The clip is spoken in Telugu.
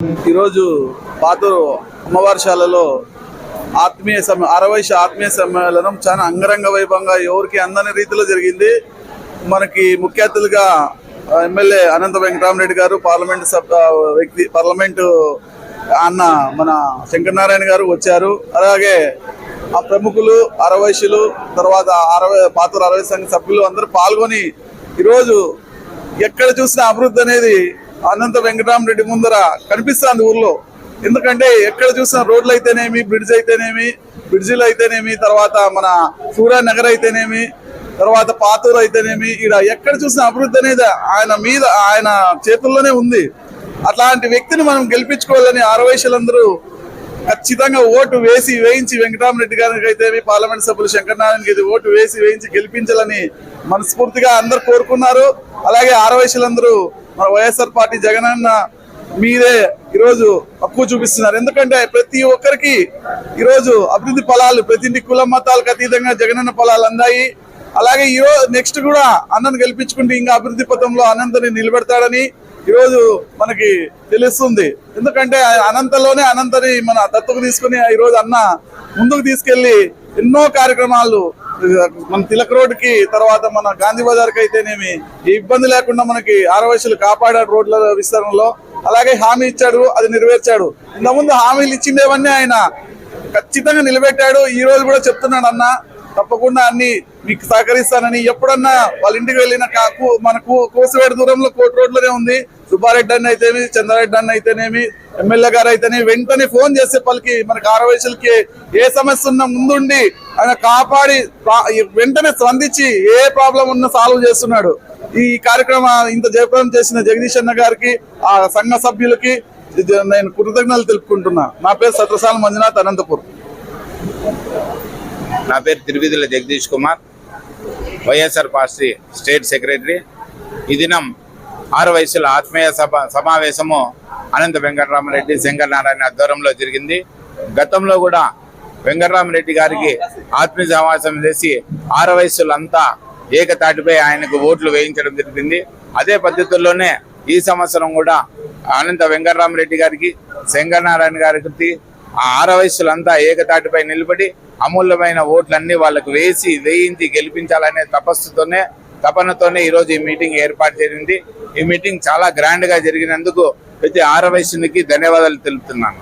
ఈరోజు పాతూరు అమ్మవారిశాలలో ఆత్మీయ సమ్మె అరవై ఆత్మీయ సమ్మేళనం చాలా అంగరంగ వైభవంగా ఎవరికి అందని రీతిలో జరిగింది. మనకి ముఖ్య అతిథులుగా ఎమ్మెల్యే అనంత వెంకటరామరెడ్డి గారు పార్లమెంట్ సభ వ్యక్తి పార్లమెంటు అన్న మన శంకరనారాయణ గారు వచ్చారు. అలాగే ఆ ప్రముఖులు అరవైశ్యులు తర్వాత అరవై పాతూరు అరవై సంఘ సభ్యులు అందరూ పాల్గొని ఈరోజు ఎక్కడ చూసినా అభివృద్ధి అనేది అనంత వెంకటరామరెడ్డి ముందర కనిపిస్తుంది ఊర్లో. ఎందుకంటే ఎక్కడ చూసినా రోడ్లు అయితేనేమి బ్రిడ్జ్ అయితేనేమి బ్రిడ్జిలు అయితేనేమి తర్వాత మన సూర్యనగర్ అయితేనేమి తర్వాత పాతూరు అయితేనేమి ఈడ ఎక్కడ చూసినా అభివృద్ధి అనేది ఆయన మీద ఆయన చేతుల్లోనే ఉంది. అట్లాంటి వ్యక్తిని మనం గెలిపించుకోవాలని ఆరవయసులందరూ ఖచ్చితంగా ఓటు వేసి వేయించి వెంకటరామరెడ్డి గారికి అయితే పార్లమెంట్ సభ్యులు శంకరనారాయణకి అయితే ఓటు వేసి వేయించి గెలిపించాలని మనస్ఫూర్తిగా అందరు కోరుకున్నారు. అలాగే ఆరవయసులందరూ మన వైఎస్ఆర్ పార్టీ జగనన్న మీదే ఈరోజు తక్కువ చూపిస్తున్నారు. ఎందుకంటే ప్రతి ఒక్కరికి ఈరోజు అభివృద్ధి ఫలాలు ప్రతి ఇంటి కుల మతాలకు అతీతంగా జగనన్న ఫలాలు అందాయి. అలాగే ఈరోజు నెక్స్ట్ కూడా అన్నను గెలిపించుకుంటే ఇంకా అభివృద్ధి పథంలో అనంతని నిలబెడతాడని ఈరోజు మనకి తెలుస్తుంది. ఎందుకంటే ఆ అనంతలోనే అనంతని మన దత్తకు తీసుకుని ఈరోజు అన్న ముందుకు తీసుకెళ్ళి ఎన్నో కార్యక్రమాలు మన తిలక్ రోడ్డుకి తర్వాత మన గాంధీ బజార్కి అయితేనేమి ఇబ్బంది లేకుండా మనకి ఆరవయసులు కాపాడాడు రోడ్ల విస్తరణలో. అలాగే హామీ ఇచ్చాడు అది నెరవేర్చాడు. ఇంతకుముందు హామీలు ఇచ్చిండేవన్నీ ఆయన ఖచ్చితంగా నిలబెట్టాడు. ఈ రోజు కూడా చెప్తున్నాడు అన్న. తప్పకుండా అన్ని మీకు సహకరిస్తానని ఎప్పుడన్నా వాళ్ళ ఇంటికి వెళ్ళిన కాకు మనకు కోసివేడ దూరంలో కోటి రోడ్లోనే ఉంది. సుబ్బారెడ్డి అన్న అయితేనేమి చంద్రారెడ్డి అన్న అయితేనేమి ఎమ్మెల్యే గారు అయితేనే వెంటనే ఫోన్ చేసే పలికి మనకు ఆరు ఏ సమస్య ఉన్నా ముందుండి ఆయన కాపాడి వెంటనే స్పందించి ఏ ప్రాబ్లం ఉన్నా సాల్వ్ చేస్తున్నాడు. ఈ కార్యక్రమం ఇంత జయప్రదం చేసిన జగదీష్ అన్న గారికి ఆ సంఘ సభ్యులకి నేను కృతజ్ఞతలు తెలుపుకుంటున్నా. నా పేరు సత్రసాల మంజునాథ్ అనంతపూర్. నా పేరు Tiruvidhula Jagadish Kumar YSR party state secretary. ఈ దినం ఆరు వయసుల ఆత్మీయ సభ సమావేశము అనంత వెంకటరామరెడ్డి శంకర్ నారాయణ ఆధ్వర్యంలో జరిగింది. గతంలో కూడా వెంకటరామరెడ్డి గారికి ఆత్మీయ సమావేశం చేసి ఆరు వయసులంతా ఏకతాటిపై ఆయనకు ఓట్లు వేయించడం జరిగింది. అదే పద్ధతుల్లోనే ఈ సంవత్సరం కూడా అనంత వెంకటరామరెడ్డి గారికి శంకరనారాయణ గారికి ఆ ఆరవయస్సులంతా ఏకతాటిపై నిలబడి అమూల్యమైన ఓట్లన్నీ వాళ్ళకు వేసి వేయించి గెలిపించాలనే తపస్సుతోనే తపనతోనే ఈ రోజు ఈ మీటింగ్ ఏర్పాటు జరిగింది. ఈ మీటింగ్ చాలా గ్రాండ్గా జరిగినందుకు ప్రతి ఆరవయస్సునికి ధన్యవాదాలు తెలుపుతున్నాను.